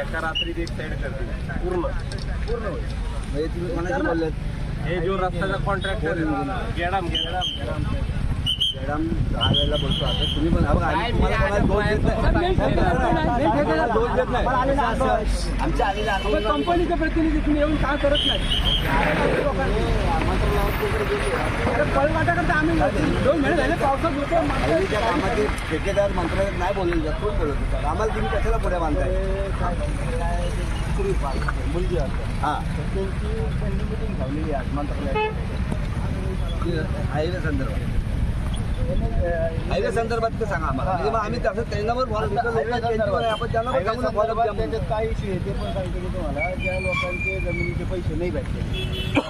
एका रात्रीत एक साईड पूर्ण. पूर्ण होईल. तुम्ही हे जो रस्त्याचा कॉन्ट्रॅक्टर गेडाम. मॅडम दहा वेळेला बोलतो. आता तुम्ही पण बघा, आम्ही तुम्हाला कोणाला दोष देत नाही. तुम्हाला दोष देत नाही. आमच्या आलेल्या आंदोलनात कंपनीचे प्रतिनिधी तुम्ही येऊन काय करत नाही? अरे पळवाटाकडे आम्ही दोन महिने झाले पावसात होतो आम्हीच्या कामाचे ठेकेदार मंत्रालयात नाही बोलले जात कोण बोलत होता. आम्हाला तुम्ही कशाला पुढे बांधताय मुलगी हां. हायवे संदर्भात. हायवे संदर्भात ते सांगा आम्हाला म्हणजे मग आम्ही तसं त्यांच्यावर आहे, आपण त्यांना पण सांगू ना follow up द्या म्हणून. काय इश्यू आहे ते पण सांगतो मी तुम्हाला ज्या लोकांचे जमिनीचे पैसे नाही भेटले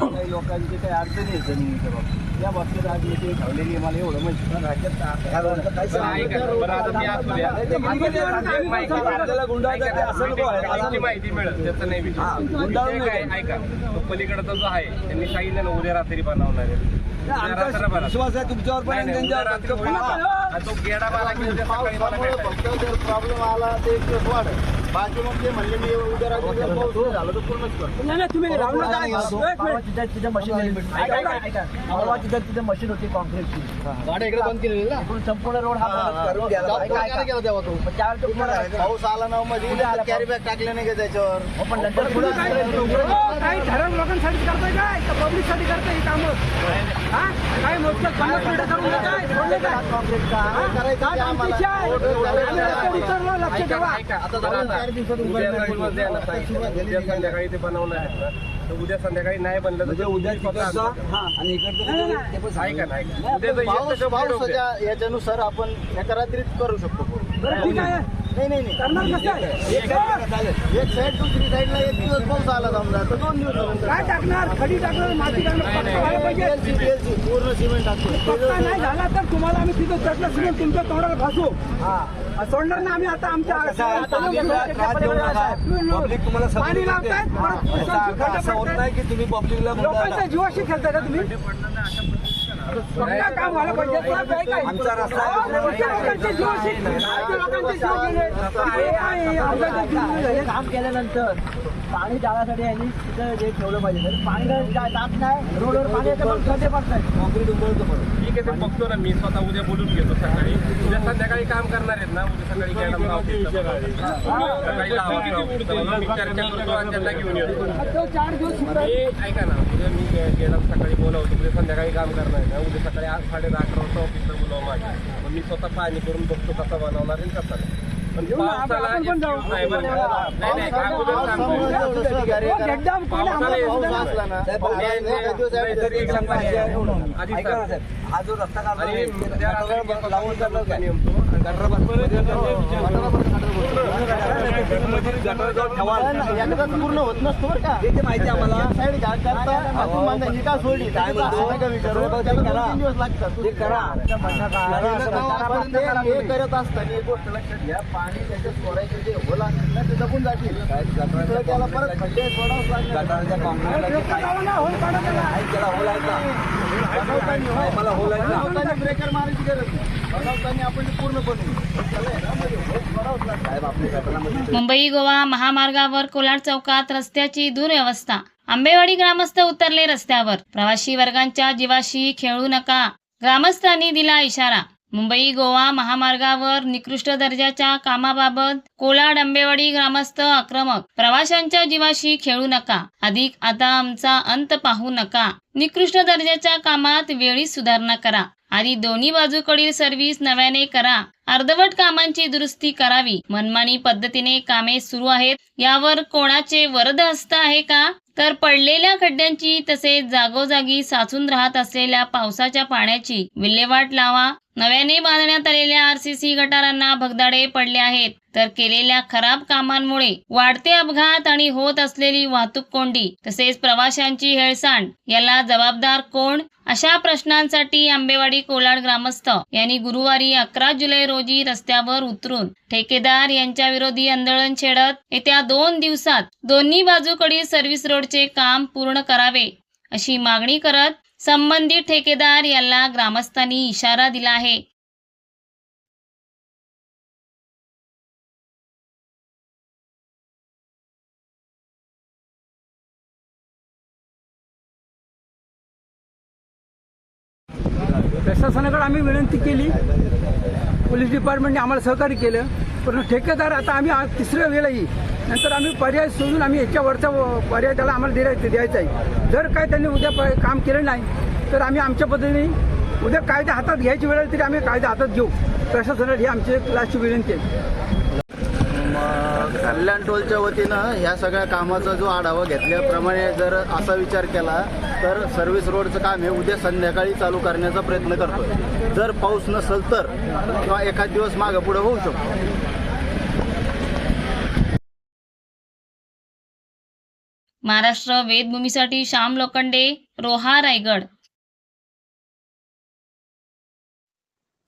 काही लोकांचे काही अडचणी आहेत जमिनीच्या बाबतीत या बाबतीत आज मिटिंग ठेवलेली आहे मला एवढं माहिती पण राज्यात काय बोलतात, काय बरं, ऐका ना. बरं, आता मी असू द्या. नाही, ते माहिती आहे, माहिती- आपल्याला गुंडाळतात ते असं नको व्हायला. माहिती माहिती मिळेल त्याचं नाही विषय. हा, गुंडाळून विषय काय ऐका तो पलीकडचा जो आहे त्यांनी सांगितलं ना उद्या रात्री बनवणार आहे उद्या आमचा रात्रभर. विश्वास आहे तुमच्यावर पण नाही, आणि नाही, उद्या त्यांच्यावर रात्री पण. होईल. आणि तो गेडा मला सकाळी मला भेटायला. प्रॉब्लेम आला ते वाढ बाकी मग ते म्हणले मी उद्या रात्री जर पाऊस नाही झाला तर पूर्णच करतो नाही नाही, तुम्ही राहू नका एक मिनिट. तिथं मशीन ऐका, ऐका, ऐका. परवा तिथं तिथं मशीन होती कॉन्क्रीटची गाड्या इकडे बंद केलेली ना? इकडून संपूर्ण रोड हा बंद करून जाऊ तेव्हा तू. तो राहिला. पाऊस आला ना मध्ये कॅरी बॅग टाकले नाही का त्याच्यावर? हो, पण नंतर पुढे काय हो, काही ठराव लोकांसाठी करताय काय का पब्लिकसाठी करताय ही कामं. हा? काय मोजक्या पन्नास मिनिटं करून काय? सोडले काय कॉन्क्रीटचा? करायचं काय ते आमची आम्हाला. आहे? आम्ही रस्त्यावर उतरलो, लक्ष ठेवा. आता आता चार दिवसात उद्या. उद्या संध्याकाळी ते बनवणार आहेत ना तर उद्या संध्याकाळी नाही बनलं म्हणजे तर उद्या तिकडचा आणता. आणि इकडचं उद्या. पावसाच्या याच्यानुसार आपण एका रात्रीत करू शकतो नाही नाही नाही. करणार कसं आहे? एक साईड चालेल. एक साईड दुसरी साईडला एक दिवस पाऊस आला समजा. तर दोन दिवस काय टाकणार? खडी टाकणार? माती टाकणार? पक्का व्हायला पाहिजे? PLC, PLC, पूर्ण सिमेंट टाकतो. नाही झाला तर तुम्हाला आम्ही तिथं चटलं सिमेंट तुमच्या तोंडाला घासू. हा, सोडणार ना आम्ही आता आमच्या कसं आहे, तुम्ही ना त्रास देऊ नका. पब्लिक तुम्हाला पाणी लावतायत. परत असं- असं होत नाही की तुम्ही पब्लिकला लोकांच्या जीवाशी खेळता का तुम्ही? काम व्हायला पाहिजे? आमचा रस्ता हे काम केल्यानंतर पाणी जाण्यासाठी यांनी तिथं जे ठेवलं पाहिजे. तर पाणी जात नाही रोडवर पाणी येतं पण खड्डे पडतात परत. ठीक आहे ते बघतो ना. मी स्वतः उद्या बोलून घेतो. सकाळी काम करणार आहेत ना उद्या सकाळी कॅडम. सकाळी दहा वाजता लावतील. मी चर्चा करतो आणि त्यांना घेऊन येतो. मी ऐका ना उद्या मी गेला सकाळी बोलावतो उद्या संध्याकाळी काम करणार आहे ना उद्या सकाळी आठ साडे दहा अकरा वाजता ऑफिसला बोलावं माझ्या. मग मी स्वतः पाहणी करून बघतो कसा बनवणार आहे कसा नाही. पण पण हो. आधी रस्ता लावून पूर्ण होत नसतो बरं का माहिती आम्हाला साईड घाट करता आपण बांधायची का सोडली काय दिवस लागतात. ते करा. हे करत असताना एक गोष्ट लक्षात घ्या पाणी त्याच्यात सोडायचे जे होल असतील ना ते दबून जातील तिकडे त्याला परत खड्डे सोडावंच लागणार गटारच्या कॉन्क्रीटला जे काय जाऊ ना, होल काढा त्याला. आहे, त्याला होल आहेत ना नाही, मला होल आहेत ना बनवताना ब्रेकर मारायची गरज नाही. बनवताना आपण ते पूर्ण बनवू त्याला आहे ना, होल सोडावंच लागणार. साहेब आपल्या गटारामध्ये मुंबई गोवा महामार्गावर कोलाड चौकात रस्त्याची दुरव्यवस्था. आंबेवाडी ग्रामस्थ उतरले रस्त्यावर. प्रवासी वर्गांच्या जीवाशी खेळू नका. ग्रामस्थांनी दिला इशारा. मुंबई गोवा महामार्गावर निकृष्ट दर्जाच्या कामाबाबत कोला डंबेवाडी ग्रामस्थ आक्रमक. प्रवाशांच्या जीवाशी खेळू नका. अधिक आता आमचा अंत पाहू नका. निकृष्ट दर्जाच्या कामात वेळी सुधारणा करा. आधी दोन्ही बाजूकडील सर्व्हिस नव्याने करा. अर्धवट कामांची दुरुस्ती करावी. मनमानी पद्धतीने कामे सुरू आहेत. यावर कोणाचे वरद हस्त आहे का? तर पडलेल्या खड्ड्यांची तसेच जागोजागी साचून राहत असलेल्या पावसाच्या पाण्याची विल्हेवाट लावा. नव्याने बांधण्यात आलेल्या आरसीसी गटारांना भगदाडे पडले आहेत. तर केलेल्या खराब कामांमुळे वाढते अपघात आणि होत असलेली वाहतूक कोंडी तसेच प्रवाशांची हेळसांड याला जबाबदार कोण? अशा प्रश्नांसाठी आंबेवाडी कोलाड ग्रामस्थ यांनी गुरुवारी अकरा जुलै रोजी रस्त्यावर उतरून ठेकेदार यांच्या विरोधी आंदोलन छेडत येत्या दोन दिवसात दोन्ही बाजूकडील सर्व्हिस रोडचे काम पूर्ण करावे अशी मागणी करत संबंधित ठेकेदार याला ग्रामस्थांनी इशारा दिला आहे. प्रशासनाकडे आम्ही विनंती केली. पोलीस डिपार्टमेंटने आम्हाला सहकार्य केलं. पण ठेकेदार आता आम्ही आज तिसऱ्या वेळाही नंतर आम्ही पर्याय शोधून आम्ही याच्यावरचा पर्याय त्याला आम्हाला दिला द्यायचा आहे. जर काय त्यांनी उद्या प- काम केलं नाही तर आम्ही आमच्या पद्धतीने उद्या कायदा हातात घ्यायची वेळ तरी आम्ही कायदा हातात घेऊ. प्रशासनाला ही आमची एक लास्टची विनंती आहे. कल्याण टोलच्या वतीनं ह्या सगळ्या कामाचा जो आढावा घेतल्याप्रमाणे जर असा विचार केला तर सर्व्हिस रोडचं काम हे उद्या संध्याकाळी चालू करण्याचा प्रयत्न करतोय. जर पाऊस नसेल तर किंवा एखाद दिवस मागं पुढे होऊ शकतो. महाराष्ट्र वेदभूमीसाठी श्याम लोखंडे रोहा रायगड.